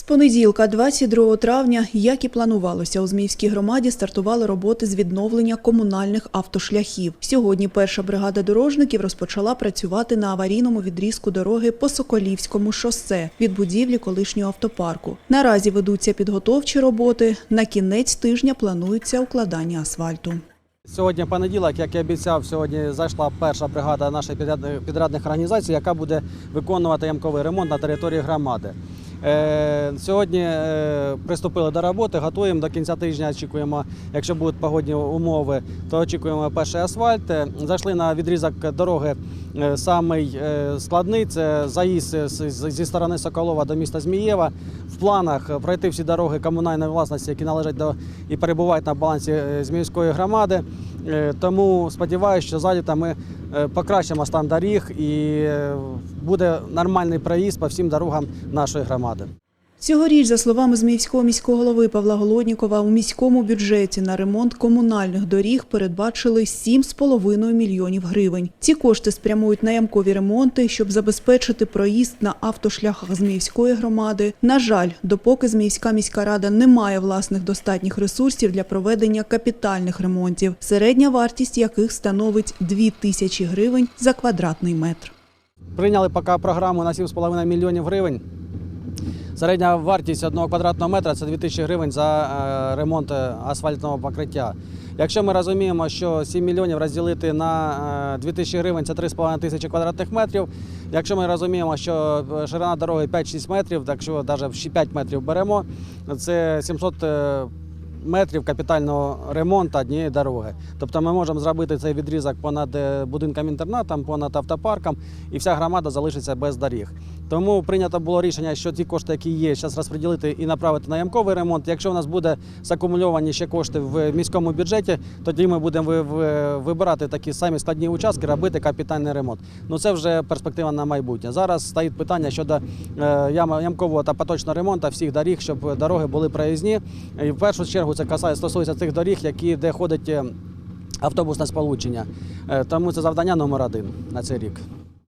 З понеділка, 22 травня, як і планувалося, у Зміївській громаді стартували роботи з відновлення комунальних автошляхів. Сьогодні перша бригада дорожників розпочала працювати на аварійному відрізку дороги по Соколівському шосе від будівлі колишнього автопарку. Наразі ведуться підготовчі роботи. На кінець тижня планується укладання асфальту. Сьогодні понеділок, як і обіцяв, сьогодні зайшла перша бригада підряд- підрядних організацій, яка буде виконувати ямковий ремонт на території громади. Е, Сьогодні е, приступили до роботи, готуємо до кінця тижня. Очікуємо, якщо будуть погодні умови, то очікуємо перший асфальт. Е, Зайшли на відрізок дороги самий складний. Це заїзд зі сторони Соколова до міста Змієва. В планах пройти всі дороги комунальної власності, які належать до і перебувають на балансі Зміївської громади. Тому сподіваюся, що ззаді ми покращимо стан доріг і буде нормальний проїзд по всім дорогам нашої громади. Цьогоріч, за словами Зміївського міського голови Павла Голоднікова, у міському бюджеті на ремонт комунальних доріг передбачили 7,5 мільйонів гривень. Ці кошти спрямують на ямкові ремонти, щоб забезпечити проїзд на автошляхах Зміївської громади. На жаль, допоки Зміївська міська рада не має власних достатніх ресурсів для проведення капітальних ремонтів, середня вартість яких становить 2 тисячі гривень за квадратний метр. Прийняли поки програму на 7,5 мільйонів гривень. Середня вартість одного квадратного метра це 2000 гривень за е, ремонт е, асфальтного покриття. Якщо ми розуміємо, що 7 мільйонів розділити на е, 2000 гривень це 3,5 тисячі квадратних метрів. Якщо ми розуміємо, що е, ширина дороги 5-6 метрів, так що навіть 5 метрів беремо, це 700 е, метрів капітального ремонту однієї дороги. Тобто ми можемо зробити цей відрізок понад е, будинком інтернатом, понад автопарком, і вся громада залишиться без доріг. Тому прийнято було рішення, що ті кошти, які є, зараз розподілити і направити на ямковий ремонт. Якщо у нас буде закумульовані ще кошти в міському бюджеті, тоді ми будемо ви- ви- вибирати такі самі складні участки, робити капітальний ремонт. Ну це вже перспектива на майбутнє. Зараз стоїть питання щодо е, ямкового та поточного ремонту всіх доріг, щоб дороги були проїзні. І в першу чергу це касає стосується тих доріг, які де ходить е, автобусне сполучення. Е, Тому це завдання номер один на цей рік.